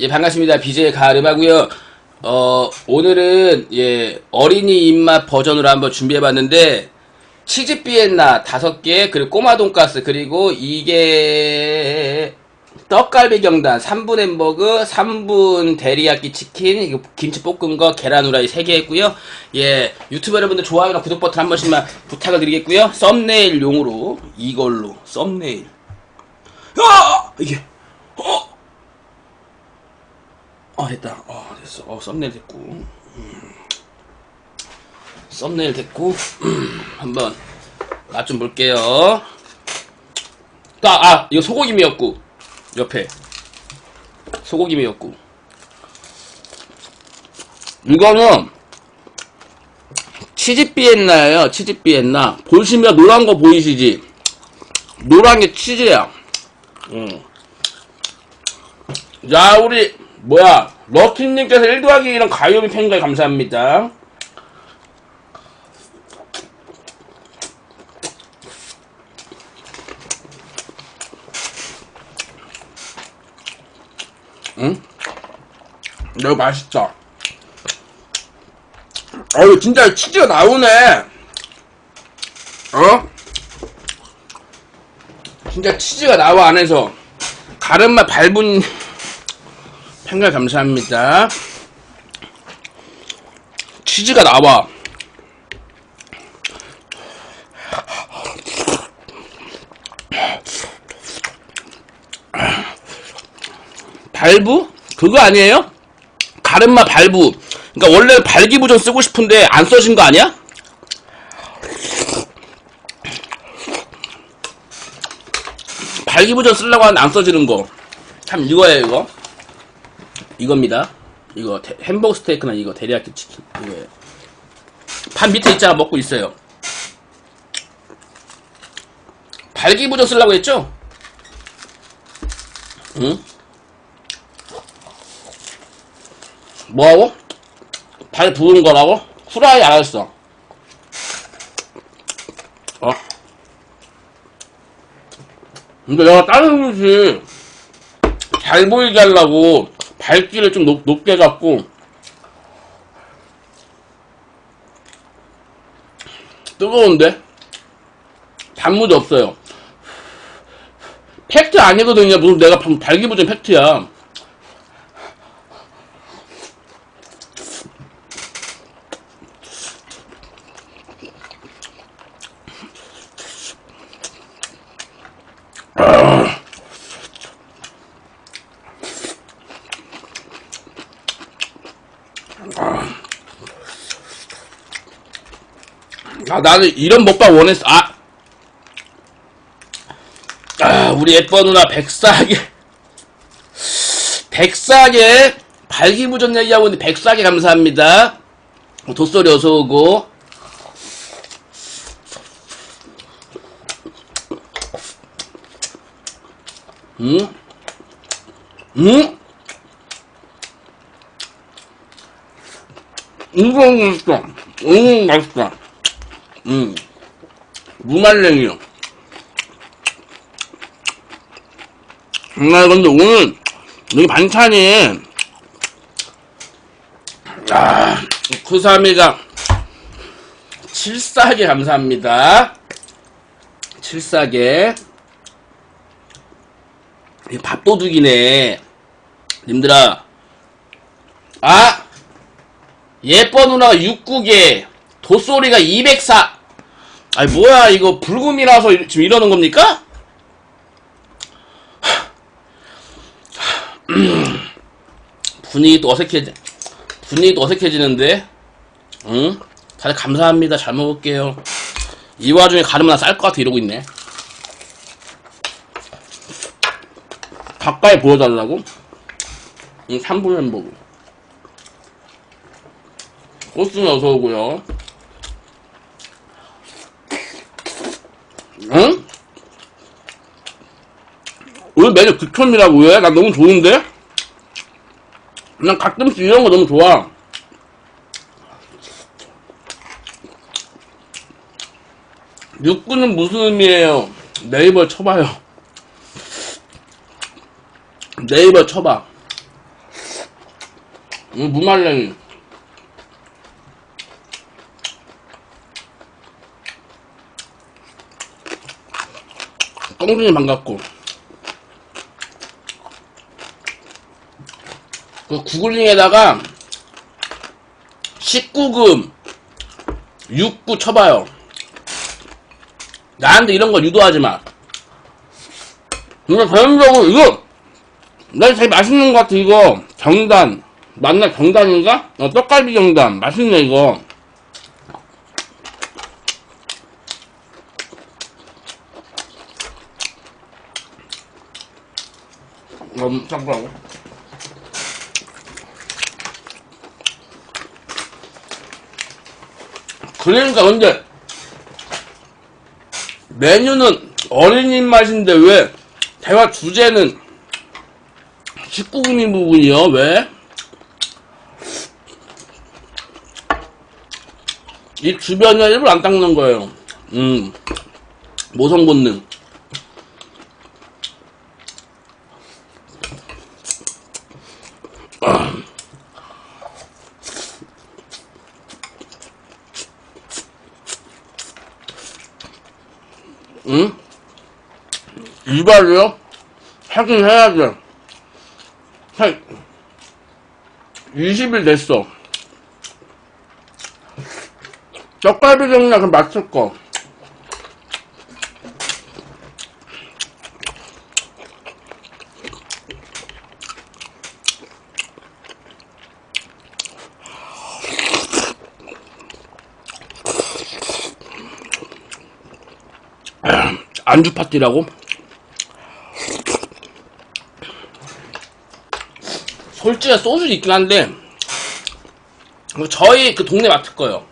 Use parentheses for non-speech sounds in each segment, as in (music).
예, 반갑습니다. BJ 가르마고요 어, 오늘은, 예, 어린이 입맛 버전으로 한번 준비해 봤는데, 치즈 비엔나 다섯 개, 그리고 꼬마 돈가스, 그리고 이게, 떡갈비 경단, 3분 햄버거, 3분 데리야끼 치킨, 김치 볶은 거, 계란 후라이 3개 했고요. 예, 유튜브 여러분들 좋아요랑 구독 버튼 한 번씩만 부탁을 드리겠고요. 썸네일용으로, 이걸로, 썸네일. 아! 이게, 어! 어 됐다. 어 됐어. 어 썸네일 됐고. 음. 썸네일 됐고. 음, 한번 맛 좀 볼게요. 아, 아 이거 소고기 미역국. 옆에. 소고기 미역국. 이거는 치즈 비엔나예요 치즈 비엔나. 보시면 노란 거 보이시지? 노란 게 치즈야. 음. 자, 우리, 뭐야, 러틴님께서 1 더하기 1은 가요미 팬가에 감사합니다. 응? 이거 맛있죠? 어우, 진짜 치즈가 나오네. 어? 진짜 치즈가 나와, 안에서. 가름맛 밟은 팬가 감사합니다. 치즈가 나와. 발부? 그거 아니에요? 가름맛 발부. 그러니까 원래 발기부전 쓰고 싶은데 안 써진 거 아니야? 발기부전 쓰려고 하는데 안 써지는 거. 참 이거예요, 이거. 이겁니다. 이거 데- 햄버거 스테이크나 이거 데리야끼 치킨 이거예요. 판 밑에 있잖아 먹고 있어요. 발기부전 쓰려고 했죠? 응? 뭐하고? 발 부은 거라고? 후라이 안 했어. 어? 근데 내가 다른 음식 잘 보이게 하려고 밝기를 좀 높, 높게 잡고 뜨거운데? 단무지 없어요. 팩트 아니거든요. 무슨 내가 방- 발기부전 팩트야 아 나는 이런 먹방 원했어. 아, 아 우리 예뻐 누나 백사계 백사계 발기부전 얘기하고 있는데 백사계 감사합니다. 도소리 어서오고. 응? 응? 이거 맛있어 응 맛있다 음, 무말랭이요. 나 근데 오늘 여기 반찬이 아, 쿠사미가 칠싸게 감사합니다. 칠싸게 이 밥도둑이네. 님들아, 아 예뻐 누나가 6국에 도소리가 204. 아니 뭐야 이거 불금이라서 이- 지금 이러는 겁니까? 음. 분위기 또 어색해지 분위기 또 어색해지는데 응? 다들 감사합니다 잘 먹을게요 이 와중에 가르마 쌀것 같아 이러고 있네 가까이 보여달라고? 응 3분 햄버거 코스는 어서 오고요 응? 오늘 메뉴 극혐이라고 해? 난 너무 좋은데? 난 가끔씩 이런 거 너무 좋아. 육구는 무슨 의미예요? 네이버 쳐봐요. 네이버 쳐봐. 음, 무말랭이. 꽁준이 반갑고. 그 구글링에다가 19금 69 쳐봐요. 나한테 이런 거 유도하지 마. 근데 개인적으로 이거 나 제일 맛있는 것 같아 이거 경단 맞나 경단인가? 어, 떡갈비 경단 맛있네 이거 음, 잠깐만 그러니까 근데 메뉴는 어린이 맛인데 왜 대화 주제는 19금인 부분이요? 왜? 이 주변에 일부러 안 닦는 거예요. 음. 모성 본능. 응? 이발이요? 하긴 해야죠. 한 20일 됐어. 떡갈비 경락 그 맞을 거. 안주 파티라고? 솔직히 소주 있긴 한데 뭐 저희 그 동네 맡을 거예요.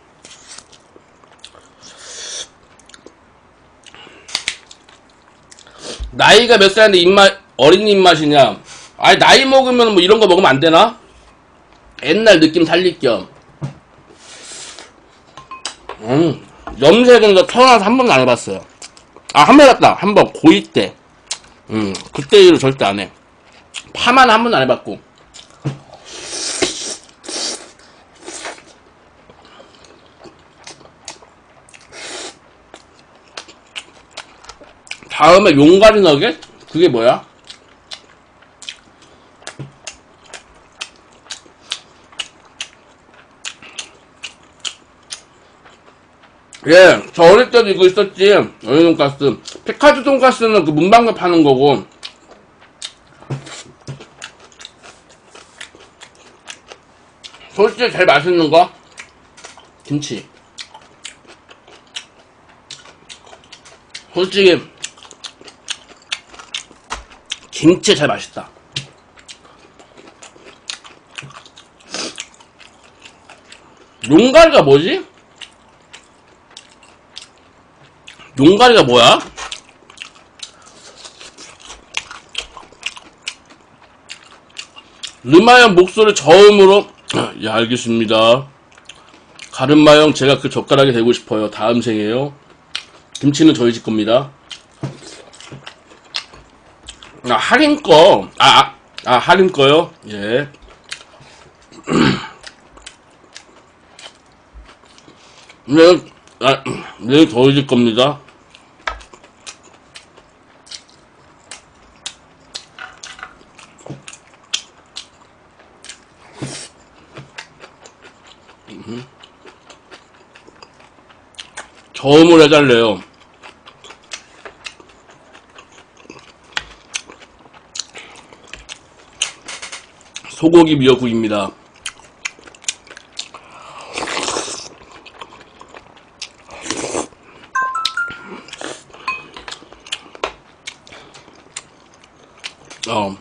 나이가 몇 살인데 입맛 어린이 입맛이냐? 아니 나이 먹으면 뭐 이런 거 먹으면 안 되나? 옛날 느낌 살릴 겸. 음, 염색은 저 태어나서 한 번도 안 해봤어요. 아, 한 번 해봤다. 한 번, 고2 때. 음, 그때 이후로 절대 안 해. 파마는 한 번도 안 해봤고. 다음에 용가리 너겟? 그게 뭐야? 예, 저 어릴 때도 이거 있었지. 어린 돈가스. 피카츄 돈가스는 그 문방구에 파는 거고. 솔직히 제일 맛있는 거? 김치. 솔직히 김치 제일 맛있다. 용가리가 뭐지? 용가리가 뭐야? 르마형 목소리 저음으로 (clears throat) 예 알겠습니다 가르마형 제가 그 젓가락이 되고 싶어요 다음 생에요 김치는 저희 집 겁니다 아 할인 거 아, 아, 아 할인 거요? 예 (clears throat) 네, 아, 네, 저희 집 겁니다. 저음을 해달래요. 소고기 미역국입니다. 어.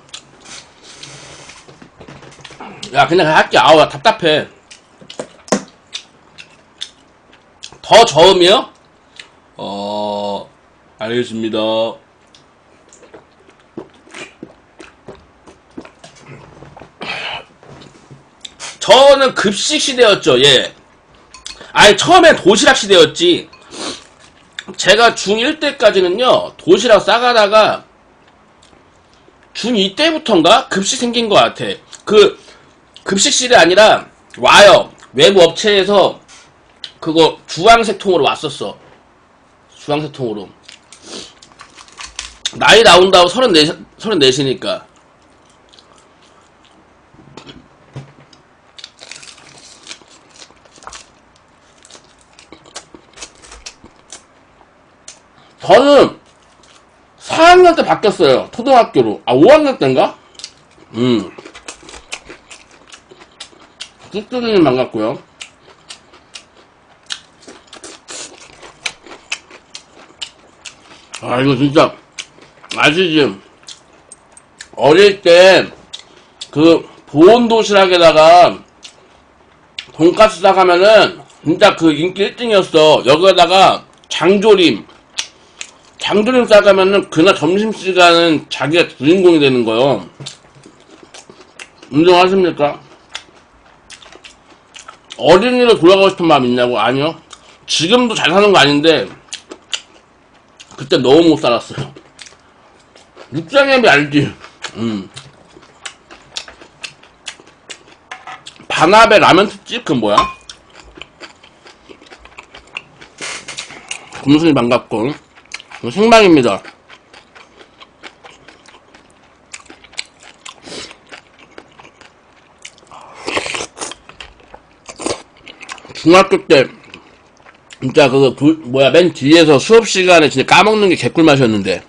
야, 그냥 할게. 아우, 나 답답해. 더 저음이요? 어, 알겠습니다. 저는 급식 시대였죠, 예. 아니, 처음엔 도시락 시대였지. 제가 중1 때까지는요, 도시락 싸가다가, 중2 때부터인가? 급식 생긴 것 같아. 그, 급식실이 아니라 와요. 외부 업체에서 그거 주황색 통으로 왔었어. 주황색 통으로. 나이 나온다고 34, 34시니까. 저는 4학년 때 바뀌었어요. 초등학교로. 아, 5학년 때인가? 음. 뚝뚝이님 반갑고요. 아, 이거 진짜, 아시지? 어릴 때, 그, 보온 도시락에다가, 돈가스 싸가면은, 진짜 그 인기 1등이었어. 여기다가, 장조림. 장조림 싸가면은, 그날 점심시간은 자기가 주인공이 되는 거요. 인정하십니까? 어린이로 돌아가고 싶은 마음 있냐고? 아니요. 지금도 잘 사는 거 아닌데, 그때 너무 못 살았어요. 육장애비 알지? 음. 반합의 라면 특집? 그건 뭐야? 금순이 반갑고. 생방입니다. 중학교 때 진짜 그거 그 뭐야 맨 뒤에서 수업 시간에 진짜 까먹는 게 개꿀 맛이었는데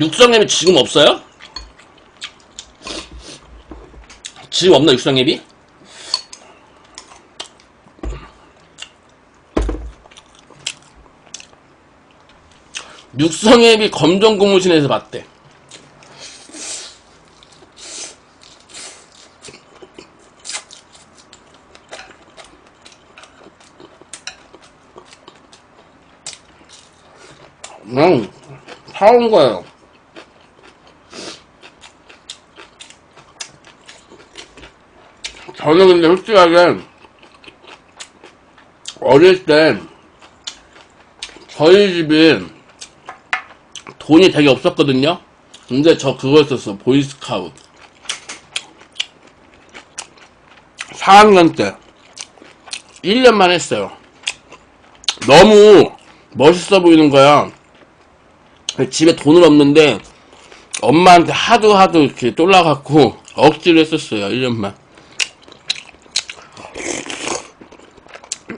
육성앱이 지금 없어요? 지금 없나 육성앱이? 육성앱이 검정 고무신에서 봤대. 그냥 사온 거예요. 저는 근데 솔직하게 어릴 때 저희 집이 돈이 되게 없었거든요. 근데 저 그거 했었어. 보이스카우트. 4학년 때 1년만 했어요. 너무 멋있어 보이는 거야. 집에 돈은 없는데 엄마한테 하도 하도 이렇게 쫄라갖고 억지로 했었어요 1년만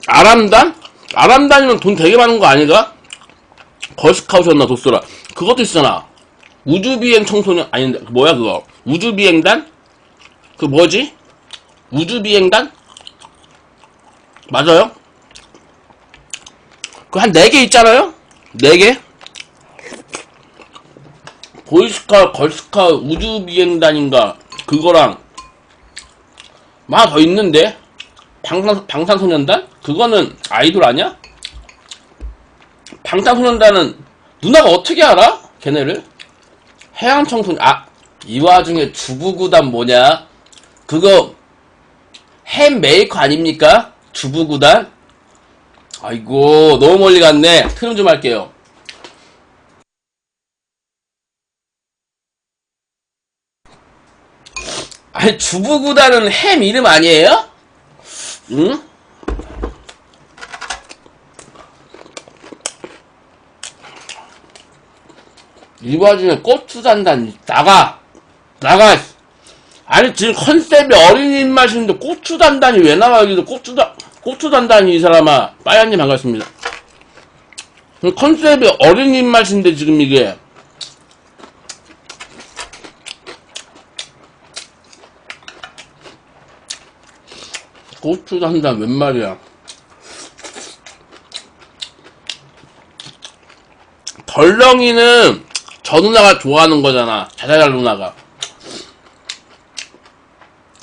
아람단? 아람단이면 돈 되게 많은 거 아닌가? 걸스카우트였나 독소라 그것도 있잖아 우주비행 청소년 그 뭐야 그거 우주비행단? 그 뭐지? 우주비행단? 맞아요? 그 한 4개 있잖아요? 4개? 보이스카, 걸스카, 우주비행단인가, 그거랑, 하나 더 있는데? 방탄, 방탄소년단? 그거는 아이돌 아니야? 방탄소년단은, 누나가 어떻게 알아? 걔네를? 해양청소년, 아, 이 와중에 주부구단 뭐냐? 그거, 햄 메이커 아닙니까? 주부구단? 아이고, 너무 멀리 갔네. 트림 좀 할게요. 아니 주부구단은 햄 이름 아니에요? 응? 이 와중에 고추단단 나가 나가. 아니 지금 컨셉이 어린이 입맛인데 고추 단단이 왜 나와? 여기도 고추 단 고추 단단이 이 사람아. 빠얀님 반갑습니다. 컨셉이 어린이 입맛인데 지금 이게. 고추 단단 웬 말이야. 덜렁이는 저 누나가 좋아하는 거잖아. 자자잘 누나가.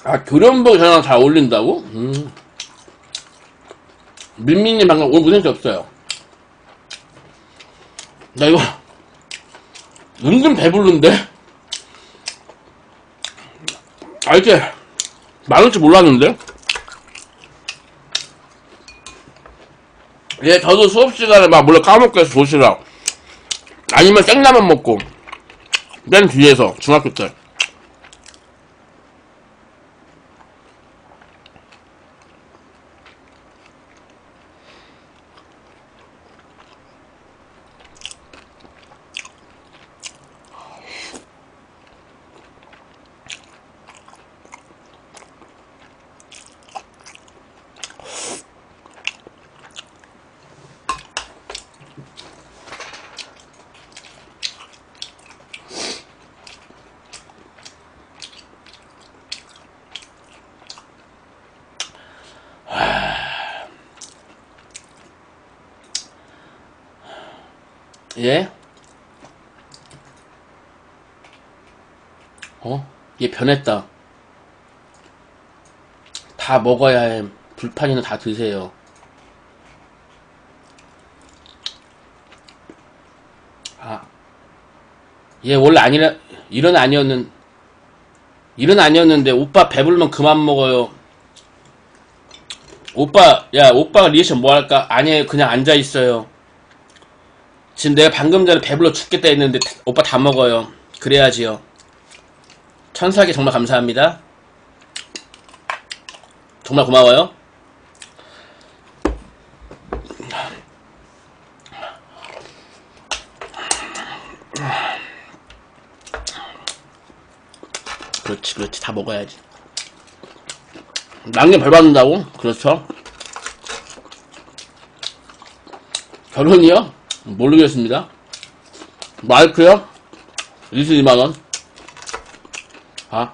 아, 교련복 저랑 잘 어울린다고? 음. 민민님 방금 오늘 무슨 일 없어요. 나 이거 은근 배부른데? 아, 이게 많을 줄 몰랐는데? 예, 저도 수업 시간에 막 몰래 까먹고 해서 도시락. 아니면 생라면 먹고 맨 뒤에서 중학교 때. 예? 어? 얘 변했다. 다 먹어야 해. 불판이나 다 드세요. 아. 얘 원래 아니라, 이런 아니었는, 이런 아니었는데, 오빠 배불면 그만 먹어요. 오빠, 야, 오빠가 리액션 뭐 할까? 아니에요. 그냥 앉아있어요. 지금 내가 방금 전에 배불러 죽겠다 했는데 다- 오빠 다 먹어요. 그래야지요. 천사에게 정말 감사합니다. 정말 고마워요. 그렇지, 그렇지. 다 먹어야지. 남게 벌 받는다고? 그렇죠. 결혼이요? 모르겠습니다. 마이크요? 리스 2만원. 아.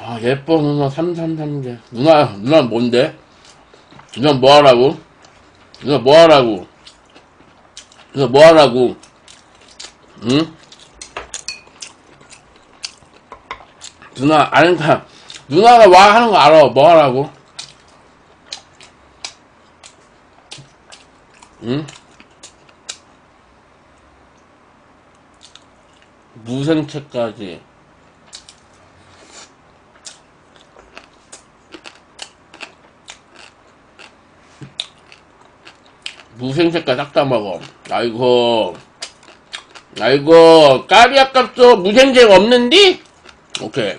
아, 예뻐, 누나. 333개. 누나, 누나 뭔데? 누나 뭐 하라고? 누나 뭐 하라고? 누나 뭐 하라고? 응? 누나, 아니까, 누나가 와 하는 거 알아. 뭐 하라고? 응? 무생채까지. 무생채까지 싹다 먹어. 아이고. 아이고, 까비 아깝소. 무생채가 없는디? 오케이.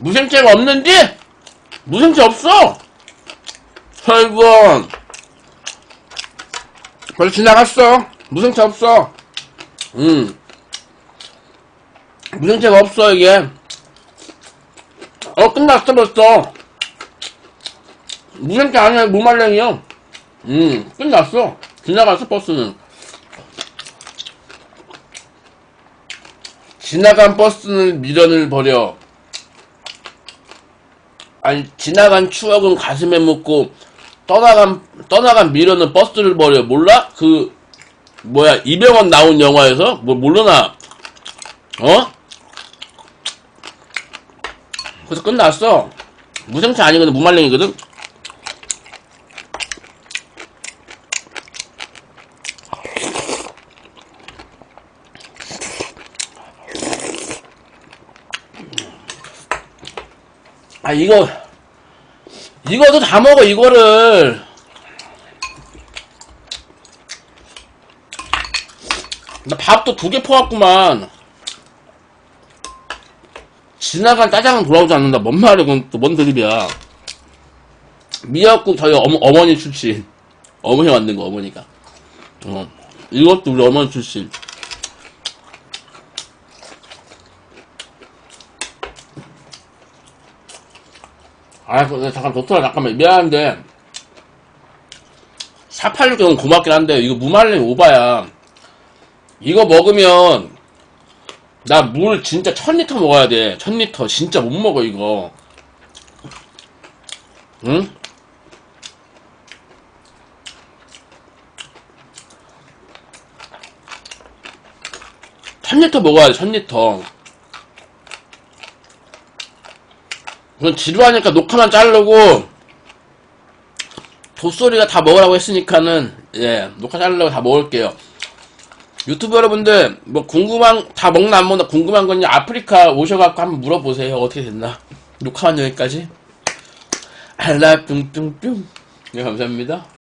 무생채가 없는디? 무생채 없어! 아이고. 벌써 지나갔어. 무생채 없어. 음. 무생채가 없어, 이게. 어, 끝났어, 벌써. 무생채 아니야, 무말랭이요. 음, 끝났어. 지나갔어, 버스는. 지나간 버스는 미련을 버려. 아니, 지나간 추억은 가슴에 묻고, 떠나간, 떠나간 미련은 버스를 버려. 몰라? 그, 뭐야, 이병헌 나온 영화에서? 뭐, 모르나? 어? 그래서 끝났어. 무생채 아니거든, 무말랭이거든? 아, 이거, 이거도 다 먹어, 이거를. 나 밥도 두 개 퍼왔구만. 지나간 짜장은 돌아오지 않는다. 뭔 말이야, 그건 또 뭔 드립이야. 미역국 저희 어머, 어머니 출신. 어머니 만든 거, 어머니가. 어. 이것도 우리 어머니 출신. 아, 그, 잠깐, doktor 잠깐만, 미안한데. 486은 고맙긴 한데, 이거 무말랭이 오바야. 이거 먹으면, 나 물 진짜 1000리터 먹어야 돼. 1000리터. 진짜 못 먹어, 이거. 응? 천리터 먹어야 돼, 천리터. 그건 지루하니까 녹화만 자르고, 도소리가 다 먹으라고 했으니까는, 예, 녹화 자르려고 다 먹을게요. 유튜브 여러분들, 뭐, 궁금한, 다 먹나 안 먹나 궁금한 건요, 아프리카 오셔갖고 한번 물어보세요. 어떻게 됐나. 녹화만 여기까지. 알라 뿅뿅뿅. 네, 감사합니다.